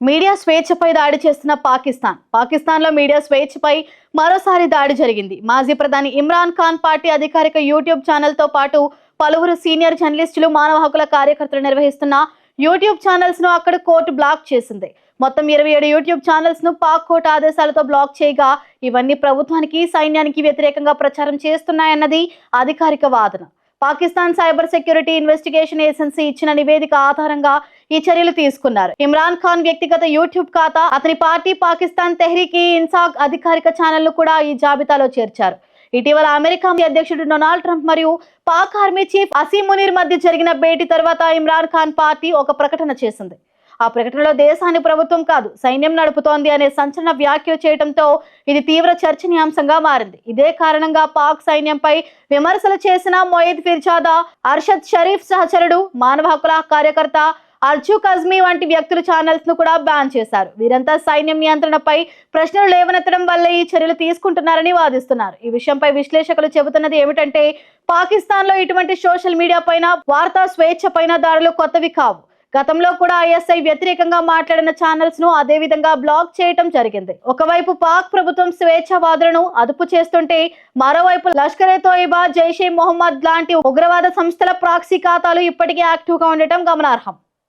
Media స్వేచ్ఛపై దాడి చేస్తున్న పాకిస్తాన్. పాకిస్తాన్లో మీడియా స్వేచ్ఛపై మరోసారి దాడి జరిగింది. మాజీ ప్రధాని ఇమ్రాన్ ఖాన్ పార్టీ అధికారిక యూట్యూబ్ ఛానల్తో పాటు పలువురు సీనియర్ జర్నలిస్టులు మానవ హక్కుల కార్యకర్తలు నిర్వహిస్తున్న యూట్యూబ్ ఛానల్స్ను అక్కడ కోర్టు బ్లాక్ చేసింది. మొత్తం ఇరవై ఏడు యూట్యూబ్ ఛానల్స్ను పాక్ కోర్టు ఆదేశాలతో బ్లాక్ చేయగా ఇవన్నీ ప్రభుత్వానికి సైన్యానికి వ్యతిరేకంగా ప్రచారం చేస్తున్నాయన్నది అధికారిక వాదన. Pakistan cyber security investigation agency ఇచ్చిన నివేదిక ఆధారంగా ఈ చర్యలు తీసుకున్నారు. ఇమ్రాన్ ఖాన్ వ్యక్తిగత యూట్యూబ్ ఖాతా అతని పార్టీ పాకిస్తాన్ తెహ్రీకి ఇన్సాక్ అధికారిక ఛానల్ను కూడా ఈ జాబితాలో చేర్చారు. ఇటీవల అమెరికా అధ్యక్షుడు డొనాల్డ్ ట్రంప్ మరియు పాక్ ఆర్మీ చీఫ్ అసీం మునీర్ మధ్య జరిగిన భేటీ తర్వాత ఇమ్రాన్ ఖాన్ పార్టీ ఒక ప్రకటన చేసింది. ఆ ప్రకటనలో దేశాన్ని ప్రభుత్వం కాదు సైన్యం నడుపుతోంది అనే సంచలన వ్యాఖ్యలు చేయడంతో ఇది తీవ్ర చర్చనీయాంశంగా మారింది. ఇదే కారణంగా పాక్ సైన్యంపై విమర్శలు చేసిన మొయిద్ ఫిర్జాదా అర్షద్ షరీఫ్ సహచరుడు మానవ హక్కుల కార్యకర్త అర్జు కజ్మీ వంటి వ్యక్తులు ఛానల్స్ను కూడా బ్యాన్ చేశారు. వీరంతా సైన్యం నియంత్రణపై ప్రశ్నలు లేవనెత్తడం వల్ల ఈ చర్యలు తీసుకుంటున్నారని వాదిస్తున్నారు. ఈ విషయంపై విశ్లేషకులు చెబుతున్నది ఏమిటంటే పాకిస్తాన్లో ఇటువంటి సోషల్ మీడియా పైన వార్తా స్వేచ్ఛ పైన దాడులు కొత్తవి కావు. గతంలో కూడా ఐఎస్ఐ వ్యతిరేకంగా మాట్లాడిన ఛానల్స్ను అదే విధంగా బ్లాక్ చేయటం జరిగింది. ఒకవైపు పాక్ ప్రభుత్వం స్వేచ్ఛవాదులను అదుపు చేస్తుంటే మరోవైపు లష్కరే తోయిబా జైషే మొహమ్మద్ లాంటి ఉగ్రవాద సంస్థల ప్రాక్సీ ఖాతాలు ఇప్పటికే యాక్టివ్గా ఉండటం గమనార్హం.